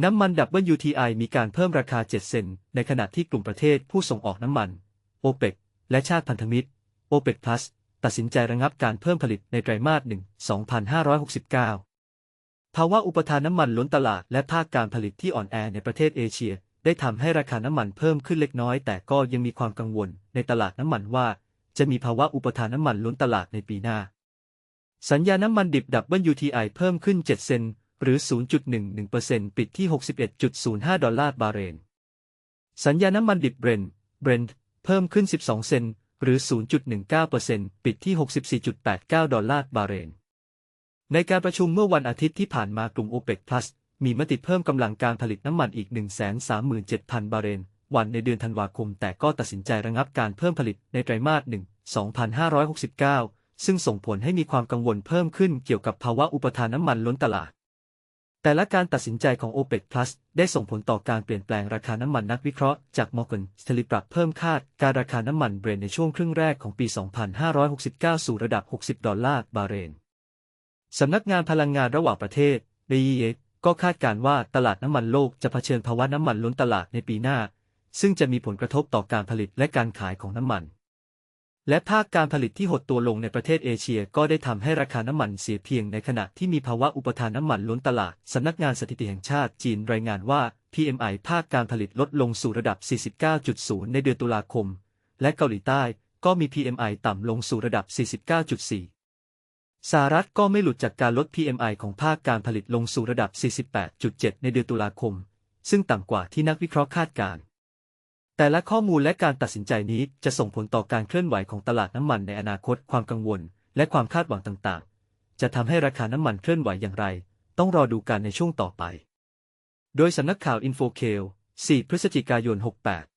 น้ำมัน WTI มีการเพิ่มราคา 7 เซนต์ในขณะที่กลุ่มประเทศผู้ส่งออกน้ำมัน โอเปกและชาติพันธมิตร โอเปก Plus ตัดสินใจระงับการเพิ่มผลิตในไตรมาส 1 2569 ภาวะอุปทานน้ำมันล้นตลาดและภาคการผลิตที่อ่อนแอในประเทศเอเชีย ได้ทำให้ราคาน้ำมันเพิ่มขึ้นเล็กน้อย แต่ก็ยังมีความกังวลในตลาดน้ำมันว่า จะมีภาวะอุปทานน้ำมันล้นตลาดในปีหน้า สัญญาน้ำมันดิบ WTI เพิ่มขึ้น 7 เซนต์ หรือ 0.11%ปิดที่ 61.05 ดอลลาร์บาเรลสัญญาน้ำมันดิบเบรนท์เบรนท์เพิ่มขึ้น 12 เซนต์หรือ 0.19%ปิดที่ 64.89 ดอลลาร์บาเรลในการประชุมเมื่อวันอาทิตย์ที่ผ่านมากลุ่ม OPEC Plus มีมติเพิ่มกำลังการผลิตน้ำมันอีก 137,000 บาเรลวันในเดือนธันวาคม แต่ก็ตัดสินใจระงับการเพิ่มผลิตในไตรมาส 1 2569 ซึ่งส่งผลให้มีความกังวลเพิ่มขึ้นเกี่ยวกับภาวะอุปทานน้ำมันล้นตลาด แต่ละการตัดสินใจของ OPEC Plus ได้ส่งผลต่อการเปลี่ยนแปลงราคาน้ำมันนักวิเคราะห์จาก Morgan Stanley ปรับเพิ่มคาดการราคาน้ำมันเบรนท์ในช่วงครึ่งแรกของปี 2569 สู่ระดับ 60 ดอลลาร์บาเรลสำนักงานพลังงานระหว่างประเทศ DEA ก็คาดการว่าตลาดน้ำมันโลกจะเผชิญภาวะน้ำมันล้นตลาดในปีหน้า ซึ่งจะมีผลกระทบต่อการผลิตและการขายของน้ำมัน และภาคการผลิตที่หดตัวลงในประเทศเอเชียก็ได้ทำให้ราคาน้ำมันเสียเพียงในขณะที่มีภาวะอุปทานน้ำมันล้นตลาด สำนักงานสถิติแห่งชาติจีนรายงานว่า PMI ภาคการผลิตลดลงสู่ระดับ 49.0 ในเดือนตุลาคม และเกาหลีใต้ก็มี PMI ต่ำลงสู่ระดับ 49.4 สหรัฐก็ไม่หลุดจากการลด PMI ของภาคการผลิตลงสู่ระดับ 48.7 ในเดือนตุลาคม ซึ่งต่ำกว่าที่นักวิเคราะห์คาดการณ์ แต่ละข้อมูลและการตัดสินใจนี้จะส่งผลต่อการเคลื่อนไหวของตลาดน้ำมันในอนาคตความกังวล และความคาดหวังต่างๆ จะทำให้ราคาน้ำมันเคลื่อนไหวอย่างไร ต้องรอดูกันในช่วงต่อไป โดยสำนักข่าวอินโฟเคล4 พฤศจิกายน 68